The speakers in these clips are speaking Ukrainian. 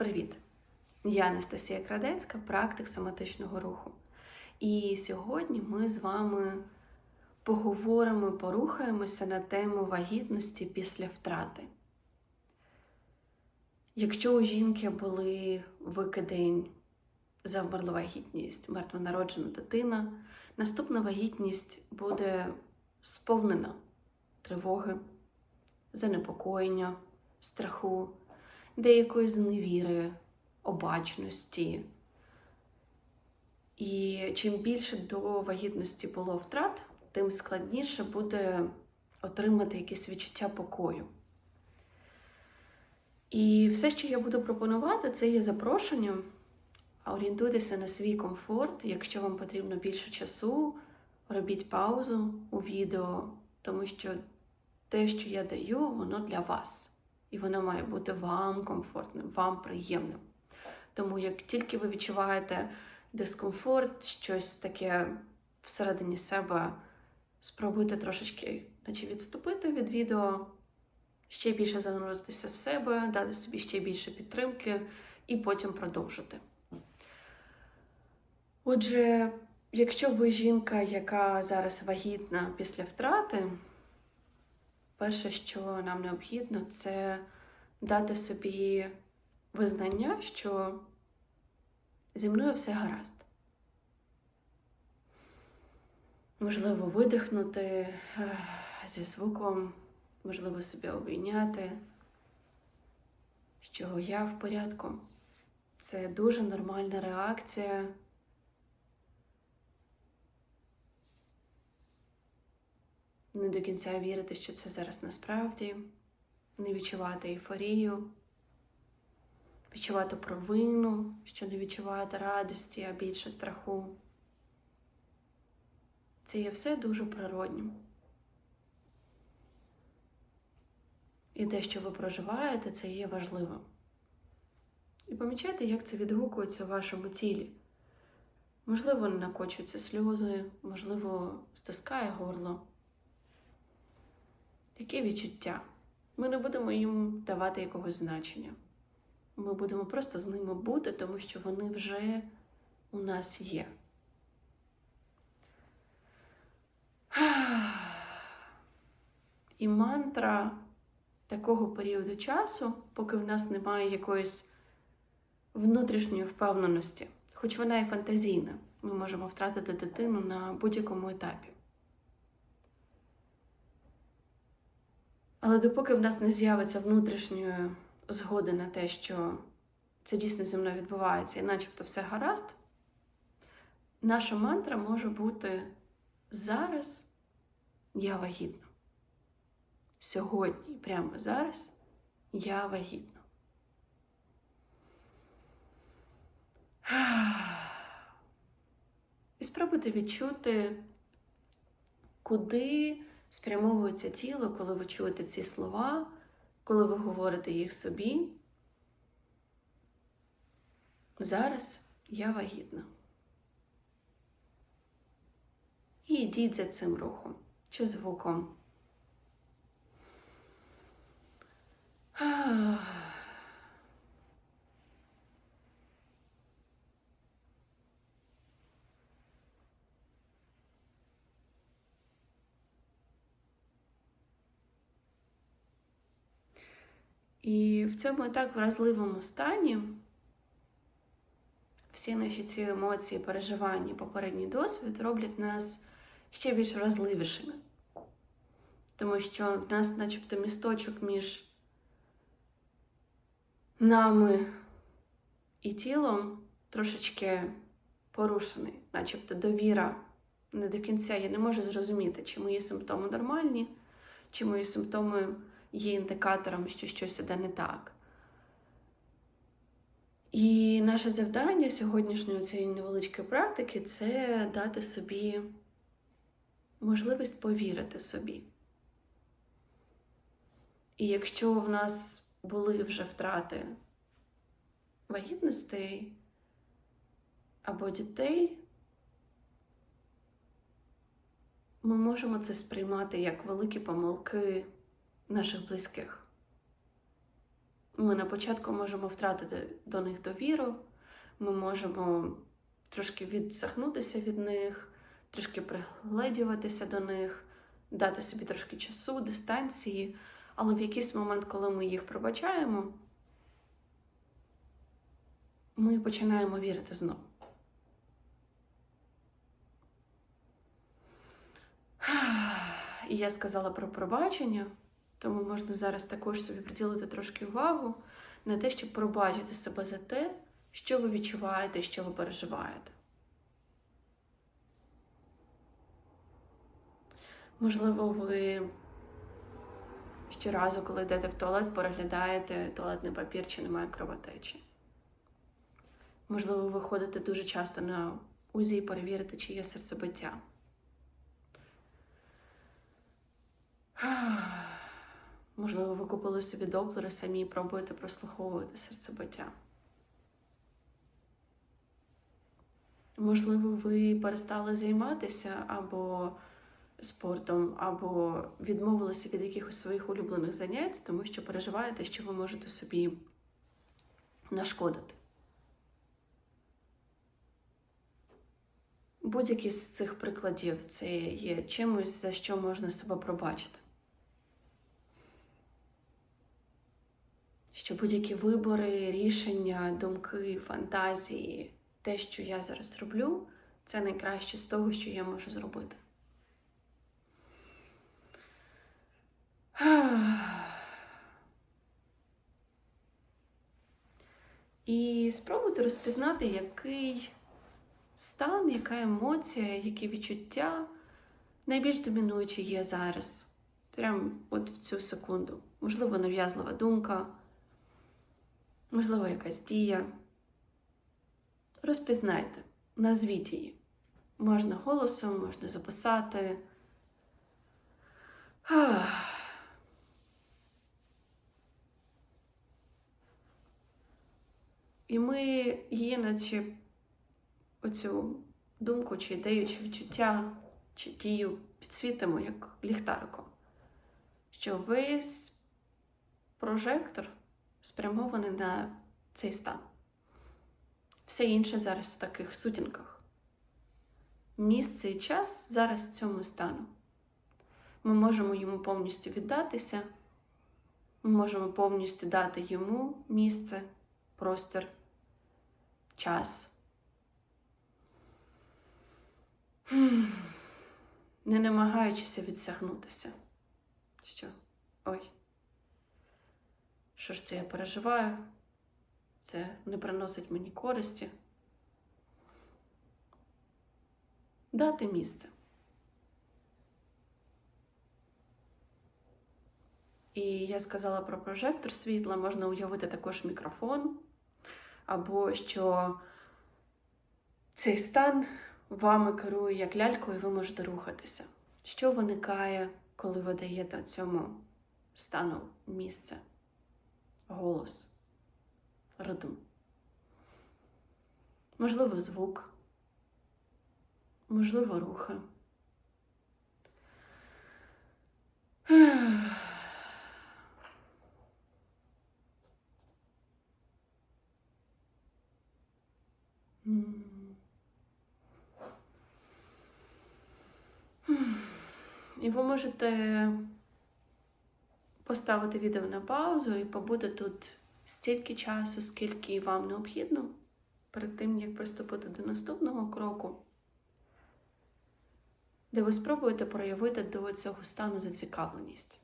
Привіт! Я Анастасія Крадецька, практик соматичного руху. І сьогодні ми з вами поговоримо, порухаємося на тему вагітності після втрати. Якщо у жінки були викидень завмерла вагітність, мертвонароджена дитина, наступна вагітність буде сповнена тривоги, занепокоєння, страху, деякої зневіри, обачності. І чим більше до вагітності було втрат, тим складніше буде отримати якесь відчуття покою. І все, що я буду пропонувати, це є запрошенням. Орієнтуйтеся на свій комфорт. Якщо вам потрібно більше часу, робіть паузу у відео, тому що те, що я даю, воно для вас. І воно має бути вам комфортним, вам приємним. Тому як тільки ви відчуваєте дискомфорт, щось таке всередині себе, спробуйте трошечки наче відступити від відео, ще більше зануритися в себе, дати собі ще більше підтримки і потім продовжити. Отже, якщо ви жінка, яка зараз вагітна після втрати, перше, що нам необхідно, це дати собі визнання, що зі мною все гаразд. Можливо, видихнути зі звуком, можливо, себе обійняти, що я в порядку. Це дуже нормальна реакція. Не до кінця вірити, що це зараз насправді, не відчувати ейфорію, відчувати провину, що не відчуваєте радості, а більше страху. Це є все дуже природнім. І те, що ви проживаєте, це є важливим. І помічайте, як це відгукується в вашому тілі. Можливо, накочуються сльози, можливо, стискає горло. Яке відчуття? Ми не будемо їм давати якогось значення. Ми будемо просто з ними бути, тому що вони вже у нас є. І мантра такого періоду часу, поки в нас немає якоїсь внутрішньої впевненості, хоч вона і фантазійна, ми можемо втратити дитину на будь-якому етапі. Але допоки в нас не з'явиться внутрішньої згоди на те, що це дійсно зі мною відбувається, і начебто все гаразд, наша мантра може бути зараз я вагітна. Сьогодні, прямо зараз, я вагітна. І спробуйте відчути, куди спрямовується тіло, коли ви чуєте ці слова, коли ви говорите їх собі. Зараз я вагітна. І йдіть за цим рухом чи звуком. І в цьому і так вразливому стані всі наші ці емоції, переживання, попередній досвід роблять нас ще більш вразливішими. Тому що в нас, начебто, місточок між нами і тілом трошечки порушений, начебто довіра не до кінця. Я не можу зрозуміти, чи мої симптоми нормальні, чи мої симптоми є індикатором, що щось іде не так. І наше завдання сьогоднішньої цієї невеличкої практики це дати собі можливість повірити собі. І якщо в нас були вже втрати вагітностей або дітей, ми можемо це сприймати як великі помилки наших близьких. Ми на початку можемо втратити до них довіру, ми можемо трошки відсахнутися від них, трошки пригледіватися до них, дати собі трошки часу, дистанції, але в якийсь момент, коли ми їх пробачаємо, ми починаємо вірити знову. І я сказала про пробачення, тому можна зараз також собі приділити трошки увагу на те, щоб пробачити себе за те, що ви відчуваєте, що ви переживаєте. Можливо, ви щоразу, коли йдете в туалет, переглядаєте туалетний папір, чи немає кровотечі. Можливо, ви ходите дуже часто на УЗІ і перевірите, чи є серцебиття. Можливо, ви купили собі доплери самі і пробуєте прослуховувати серцебиття. Можливо, ви перестали займатися або спортом, або відмовилися від якихось своїх улюблених занять, тому що переживаєте, що ви можете собі нашкодити. Будь-який з цих прикладів це є чимось, за що можна себе пробачити. Що будь-які вибори, рішення, думки, фантазії, те, що я зараз роблю, це найкраще з того, що я можу зробити. І спробуйте розпізнати, який стан, яка емоція, які відчуття найбільш домінуючі є зараз. Прямо от в цю секунду. Можливо, нав'язлива думка, можливо, якась дія. Розпізнайте, назвіть її. Можна голосом, можна записати. І ми її, наче оцю думку, чи ідею, чи відчуття, чи дію підсвітимо як ліхтариком, що весь прожектор спрямований на цей стан. Все інше зараз в таких сутінках. Місце і час зараз цьому стану. Ми можемо йому повністю віддатися, ми можемо повністю дати йому місце, простір, час. Не намагаючися відсягнутися. Що? Ой. Що ж це я переживаю? Це не приносить мені користі. Дати місце. І я сказала про прожектор світла, можна уявити також мікрофон, або що цей стан вами керує як лялькою, і ви можете рухатися. Що виникає, коли ви даєте цьому стану місце? Голос, ритм. Можливо, звук, можливо, рухи. І ви можете поставити відео на паузу і побути тут стільки часу, скільки вам необхідно, перед тим, як приступити до наступного кроку, де ви спробуєте проявити до цього стану зацікавленість.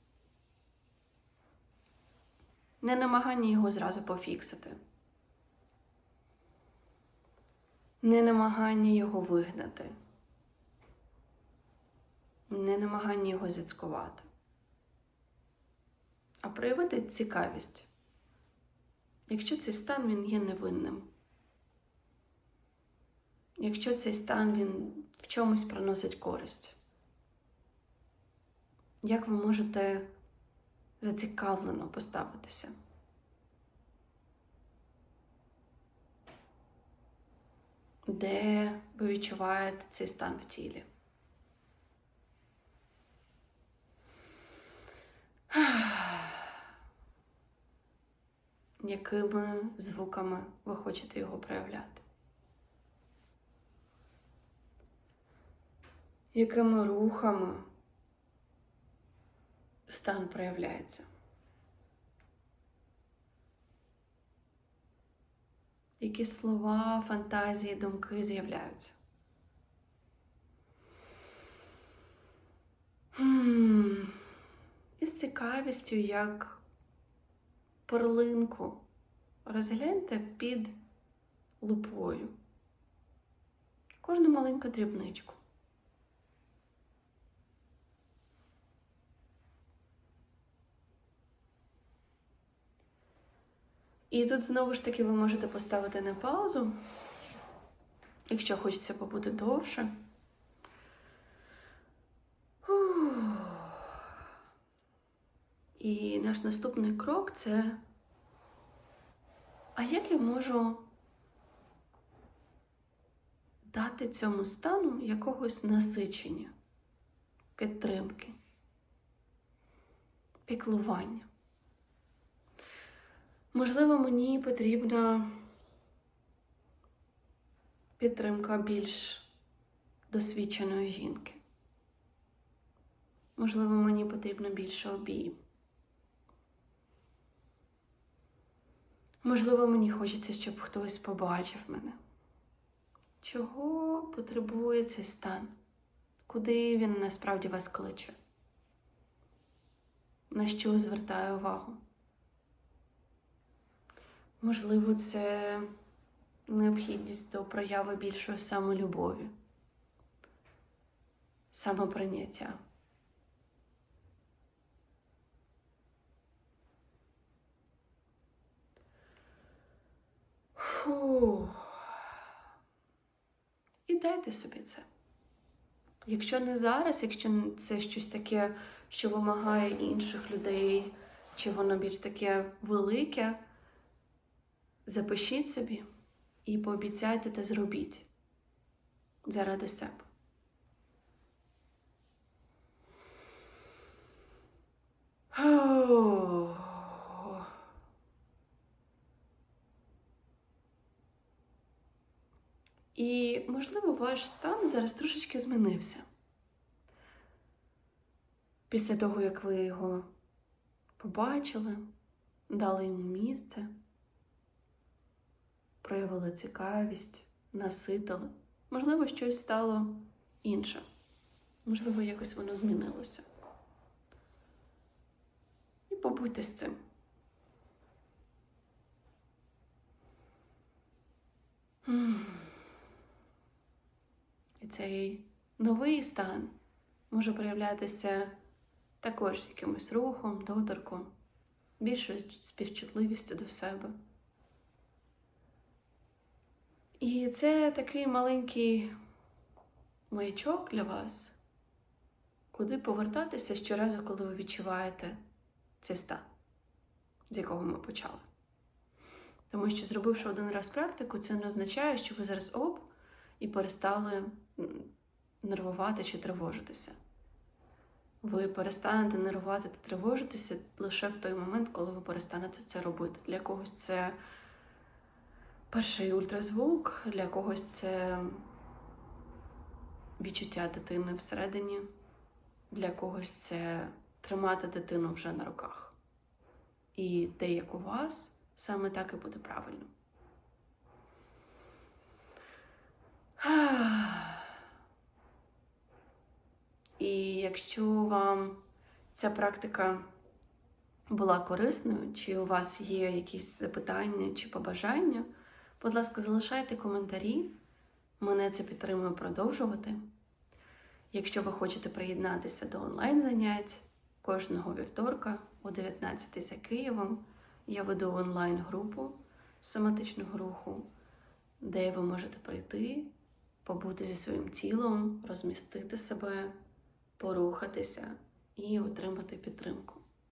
Не намагання його зразу пофіксити. Не намагання його вигнати не намагання його зіцькувати, а проявити цікавість, якщо цей стан він є невинним, якщо цей стан він в чомусь приносить користь, як ви можете зацікавлено поставитися? Де ви відчуваєте цей стан в тілі? Якими звуками ви хочете його проявляти. Якими рухами стан проявляється? Які слова, фантазії, думки з'являються? І з цікавістю, як перлинку розгляньте під лупою. Кожну маленьку дрібничку. І тут знову ж таки ви можете поставити на паузу, якщо хочеться побути довше. І наш наступний крок це. А як я можу дати цьому стану якогось насичення, підтримки, піклування? Можливо, мені потрібна підтримка більш досвідченої жінки. Можливо, мені потрібно більше обійм. Можливо, мені хочеться, щоб хтось побачив мене. Чого потребує цей стан? Куди він насправді вас кличе? На що звертає увагу? Можливо, це необхідність до прояви більшої самолюбові, самоприйняття. І собі це. Якщо не зараз, якщо це щось таке, що вимагає інших людей, чи воно більш таке велике, запишіть собі і пообіцяйте та зробіть заради себе. І, можливо, ваш стан зараз трошечки змінився. Після того, як ви його побачили, дали йому місце, проявили цікавість, наситили. Можливо, щось стало інше. Можливо, якось воно змінилося. І побудьте з цим. Цей новий стан може проявлятися також якимось рухом, доторком, більшою співчутливістю до себе. І це такий маленький маячок для вас, куди повертатися щоразу, коли ви відчуваєте цей стан, з якого ми почали. Тому що, зробивши один раз практику, це не означає, що ви зараз оп і перестали нервувати чи тривожитися. Ви перестанете нервувати та тривожитися лише в той момент, коли ви перестанете це робити. Для когось це перший ультразвук, для когось це відчуття дитини всередині, для когось це тримати дитину вже на руках. І те, у вас, саме так і буде правильно. І якщо вам ця практика була корисною, чи у вас є якісь запитання чи побажання, будь ласка, залишайте коментарі. Мене це підтримує продовжувати. Якщо ви хочете приєднатися до онлайн-занять кожного вівторка о 19 за Києвом, я веду онлайн-групу соматичного руху, де ви можете прийти, побути зі своїм тілом, розмістити себе порухатися і отримати підтримку.